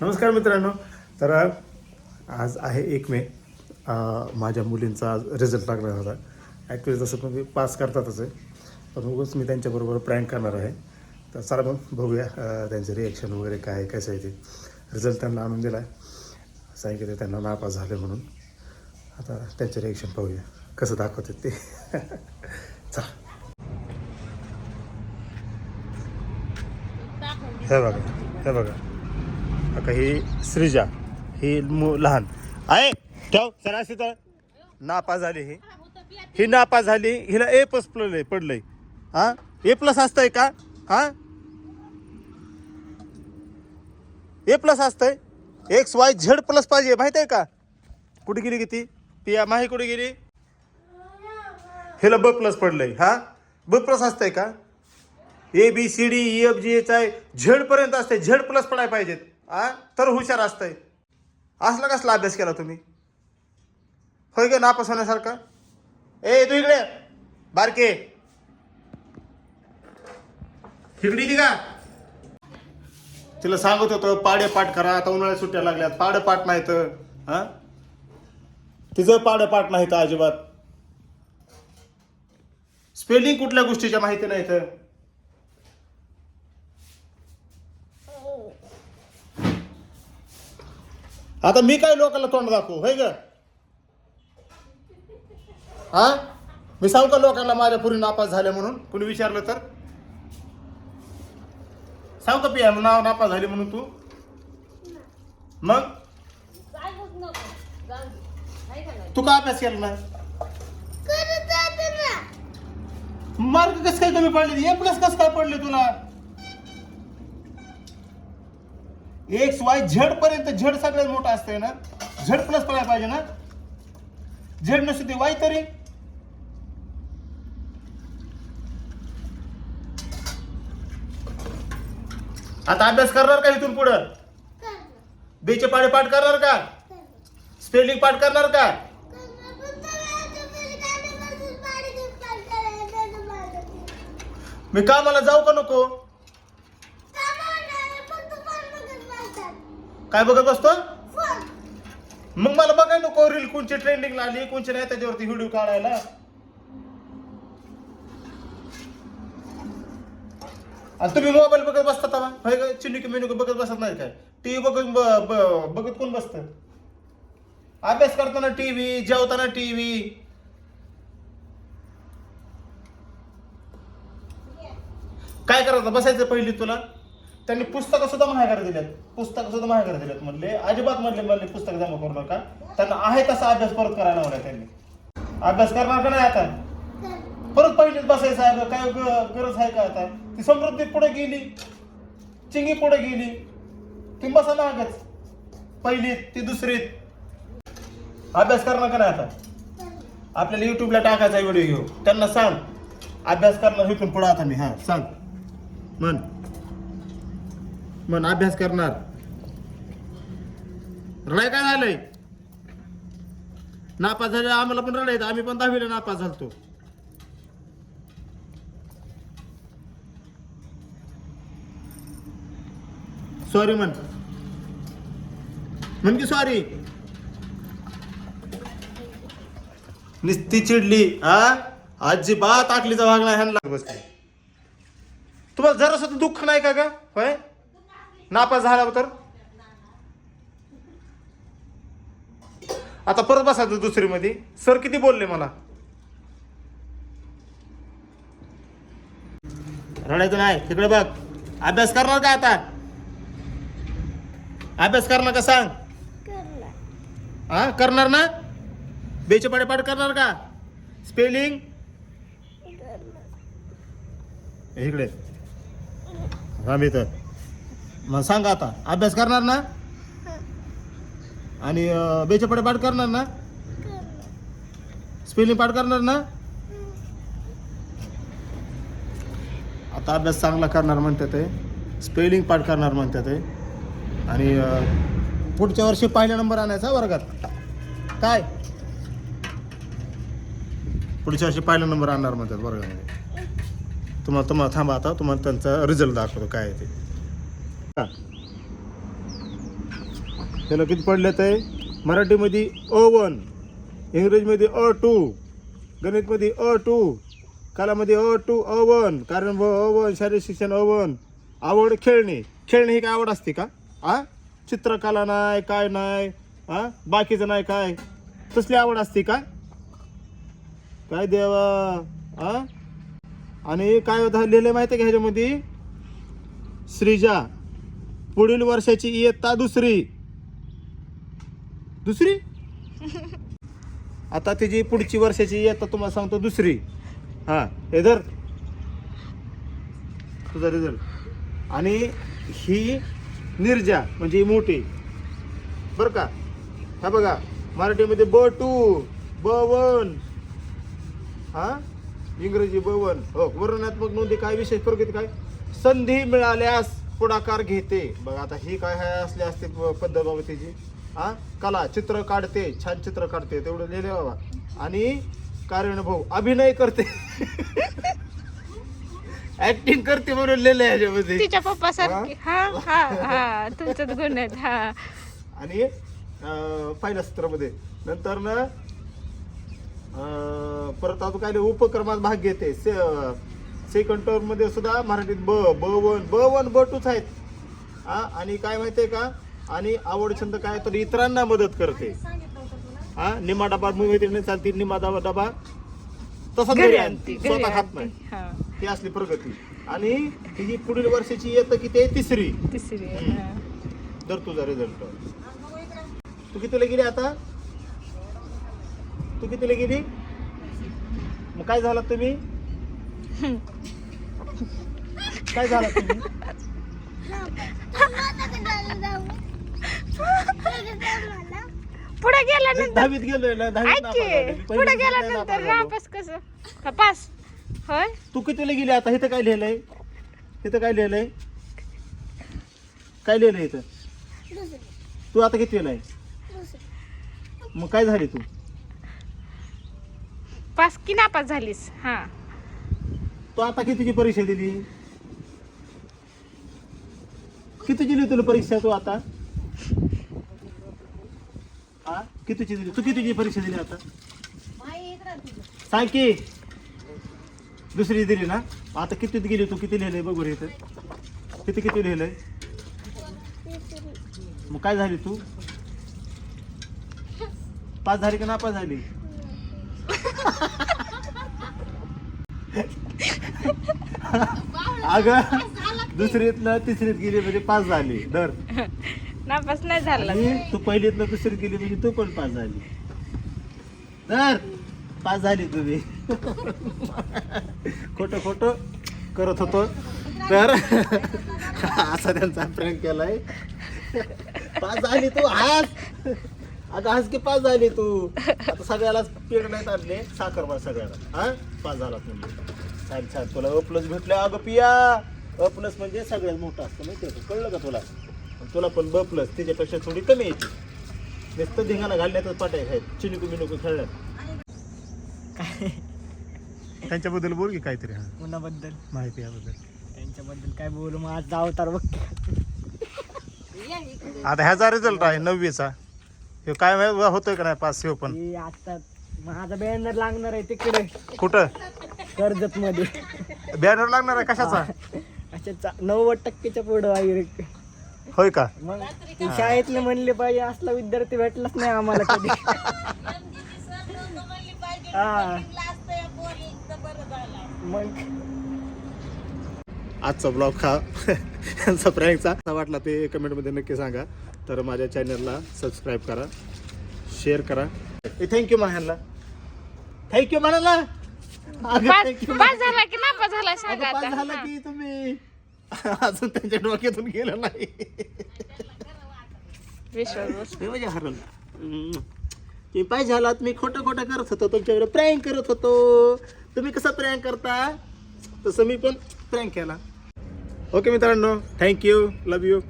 नमस्कार मित्रांनो. तर आज आहे एक मे. माझ्या मुलींचा आज रिझल्ट लागला होता. ॲक्च्युली तसं पण मी पास करतातच आहे. पण उगाच मी त्यांच्याबरोबर प्रँक करणार आहे. तर चला मग बघूया त्यांचे रिॲक्शन वगैरे काय कसं आहे ते. रिझल्ट त्यांना आणून दिला आहे सांगितलं त्यांना नापास झाले म्हणून. आता त्यांचे रिॲक्शन पाहूया. कसं दाखवतात ते. चला. हे बघा हे बघा. का ही श्रीजा ही लहान. आहे ठेव सरा तर नापास झाली ही. ही नापास झाली हिला ए प्लस पडलंय पडलंय. हा? ए प्लस असतंय का? हा? ए प्लस असतंय? एक्स वाय झेड प्लस पाहिजे माहीत आहे का? कुठे गेली किती पिया माही कुठे गेली? हिला ब प्लस पडलंय हा? ब प्लस असतंय का? A B C D E F G H I Z पर्यंत असते झेड प्लस पडायला पाहिजेत. आ तर हुशार असतंय. असला कसला अभ्यास केला तुम्ही? होय गे नापास होण्यासारखा? ए तू इकडे बारके. इकडे ती का? तिला सांगत होतं पाडे पाठ करा आता उन्हाळ्यात सुट्ट्या लागल्यात. पाडे पाठ नाहीत. हा? तिचं पाडे पाठ नाहीत अजिबात. स्पेलिंग कुठल्या गोष्टीच्या माहिती नाहीत? आता मी काय लोकांना तोंड दाखवू? होय ग? हा? मी सांगू का लोकांना माझ्या पुरी नापास झाले म्हणून? कुणी विचारलं तर? सांगू का पिया नाव नापास झाली म्हणून तू? मग? तू का अभ्यास केला नाही? मार्क कस काय कमी पडले? ए प्लस कस काय पडले तुला? एक्स वाय झेड पर्यंत झेड सगळ्यात मोठा असतंय ना? झेड प्लस पडायला पाहिजे ना? झेड नसते ते वाय तरी? आता अभ्यास करणार का इथून पुढं? बेचे पाडे पाठ करणार का? स्पेलिंग पाठ करणार का? मी कामाला जाऊ का नको? काय बघत बसतो? मग मला बघाय नको रील कोणची ट्रेंडिंग आली कोणची नाही त्याच्यावरती व्हिडिओ काढायला. आणि तुम्ही मोबाईल बघत बसता होय का? मेनुक बघत बसत नाही काय? टीव्ही बघत ब- ब- बघत कोण बसत? अभ्यास करताना टीव्ही जेवताना टीव्ही काय करायचं? बसायचं पहिली तुला? त्यांनी पुस्तकं सुद्धा महागार दिल्यात पुस्तकं सुद्धा महागार दिल्यात म्हणले अजिबात म्हणले म्हणले पुस्तक जमा करू नका. त्यांना आहे तसा अभ्यास परत करायला लावला त्यांनी. अभ्यास करणार का नाही आता? परत पहिलेच बसायचं आहे का? काय ग- गरज आहे का आता? ती समृद्धी पुढे गेली. चिंगी पुढे गेली. ती बसा नागच पहिलीत ती दुसरीत अभ्यास करणार का नाही आता? आपल्याला युट्यूबला टाकायचा व्हिडिओ घेऊ त्यांना सांग. अभ्यास करणार इथून पुढे आता मी. हा सांग. म्हण. म्हण अभ्यास करणार. रडाय काय झालंय? नापास झाले आम्हाला पण रडायचं आम्ही पण दहावीला नापास झालतो. सॉरी म्हण. म्हण की सॉरी निस्ती चिडली हा? अजिबात आटलीचा वागला ह्यांना. बसते तुम्हाला जरासं दुःख नाही का होय? नापास झाला तर आता परत बसायचं दुसरी मध्ये सर किती बोलले मला? रडायचं नाही. तिकडे बघ. अभ्यास करणार का आता? अभ्यास करणार का सांग? हा करणार ना? बेचे पाडे पाठ करणार का? स्पेलिंग? इकडे. हा मी तर मग सांगा आता. अभ्यास करणार ना? आणि बेचपडे बेचे पाठ करणार ना? स्पेलिंग पाठ करणार ना? आता अभ्यास चांगला करणार म्हणतात ते. स्पेलिंग पाठ करणार म्हणतात ते. आणि पुढच्या वर्षी पहिला नंबर आणायचा वर्गात. काय? पुढच्या वर्षी पहिला नंबर आणणार म्हणतात वर्गामध्ये. तुम्हाला तुम्हाला थांबा आता. तुम्हाला त्यांचा रिझल्ट दाखवतो काय आहे ते. त्याला किती पडल्यात आहे मराठीमध्ये अ वन इंग्रजीमध्ये अ टू गणितमध्ये अ टू कलामध्ये अ टू अ वन कारण व अ वन शारीरिक शिक्षण अ वन. आवड खेळणे. खेळणे ही काय आवड असते का? आ? चित्रकला नाही काय नाही हा बाकीचं नाही काय? तसली आवड असते का? काय देवा? आ? आणि काय लिहिलं माहिती आहे का ह्याच्यामध्ये? श्रीजा. पुढील वर्षाची इयत्ता दुसरी. दुसरी? आता तिची पुढची वर्षाची इयत्ता तुम्हाला सांगतो दुसरी. हा हे धर. तुझा रिझल्ट आणि ही निर्जा म्हणजे ही मोठी. बर का? हा बघा मराठीमध्ये ब टू ब वन हा? इंग्रजी ब वन हो वर्णनात्मक नोंदी काय? विशेष प्रगती काय? संधी मिळाल्यास. पुढाकार घेते. बघा आता ही काय असली असते पद्धत बाबा तिची. हा? कला चित्र काढते छान चित्र काढते तेवढं लिहिले बाबा. आणि कार्यानुभव अभिनय करते. ऍक्टिंग करते म्हणून लिहिलंय ह्याच्यामध्ये. तिच्या पप्पा सारखी. हा? हा हा गुण आहेत. हा. आणि पहिल्या सत्रामध्ये. नंतर ना परत अजून काय लिहिलं, उपक्रमात भाग घेते. सेकंड टर्ममध्ये सुद्धा मराठीत ब ब वन ब वन ब टूच आहेत. हा आणि काय माहितीये का? आणि आवड छंद काय तर इतरांना मदत करते. हा निमा डबा मुंबईत नाही चालती निमा डबा डबा तसा स्वतः खात नाही. हा. ही असली प्रगती. आणि तिची पुढील वर्षाची येतं की ते तिसरी. तिसरी आहे. दर तुझा रिझल्ट तू कितीला गेली आता? तू कितीला गेली? मग काय झालं तुम्ही? काय झालं? पुढे गेल्यानंतर दहावीत गेलोय ना ऐक. की पुढे गेल्यानंतर. नापास कसं? का पास. होय? तू कितीला गेली आता? इथं काय लिहिलंय? इथं काय लिहिलंय? काय लिहिलंय इथं? तू आता किती आहे? मग काय झाली तू? पास की नापास झालीस? हा. तू आता कितीची परीक्षा दिली? कितीची दिली तुला परीक्षा तू आता? हा? कितीची दिली? तू कितीची परीक्षा दिली आता? सांग की. दुसरी दिली ना? आता कितीत गेली तू? किती लिहिलंय बघू रे इथं. किती किती लिहिलंय? मग काय झाली तू? पाच झाली का नापास झाली? अगं दुसरीत ना तिसरीत गेली म्हणजे पास झाली. दर नापास नाही झाला. आणि तू पहिलीत ना दुसरीत गेली म्हणजे तू पण पास झाली. तर पास झाली तुम्ही. खोट खोट करत होतो. तर असा त्यांचा प्रँक केलाय. पास झाली तू आज अगं आज की पास झाली तू. आता सगळ्यालाच पेड नाही आणले साखर सगळ्याला. हा? पास झाला तुम्ही. छान छान तुला अ प्लस भेटलं अगं पिया. अ प्लस म्हणजे सगळ्यात मोठं असतं माहिती आहे? कळलं का तुला? तुला पण ब प्लस त्याच्यापेक्षा थोडी कमी येते नुसतं धिंगाणा घालण्यातच पाट्या आहेत चिनिकू बिनिकू खेळण्यात. त्यांच्याबद्दल बोल की काहीतरी हा. माहिती याबद्दल. त्यांच्याबद्दल काय बोलू? मग आज अवतार बघ. आता ह्याचा रिझल्ट आहे नववीचा. हे काय माहीत होतोय का नाही? पास हे पण. आता माझा बॅनर लागणार आहे तिकडे. कुठं? कर्जत मध्ये बॅनर लागणार आहे कशाचा? अच्छा चा- नव्वद टक्केच्या पुढं आहे होय का? मग ते शाळेतले म्हणले पाहिजे असला विद्यार्थी भेटलाच नाही आम्हाला कधी. हा. मग? आजचा ब्लॉग हा यांचा प्रँकचा कसा वाटला ते कमेंटमध्ये नक्की सांगा. तर माझ्या चॅनलला सबस्क्राईब करा शेअर करा. थँक्यू म्हणायला थँक्यू म्हणाला अगं, पास thank you पास झाला की नापास झाला सांगा अगं, पास आता. झाला हा. की तुम्ही. अजून त्यांच्या डोक्यातून गेलं नाही. विश्वास बस. हे म्हणजे हरवलं हम्म. तुम्ही पाहिजे झालात मी खोटं खोटं करत होतो तुमच्याकडे प्रँक करत होतो. तुम्ही कसं प्रँक करता? तसं मी पण प्रँक केला. ओके मित्रांनो. Thank you love you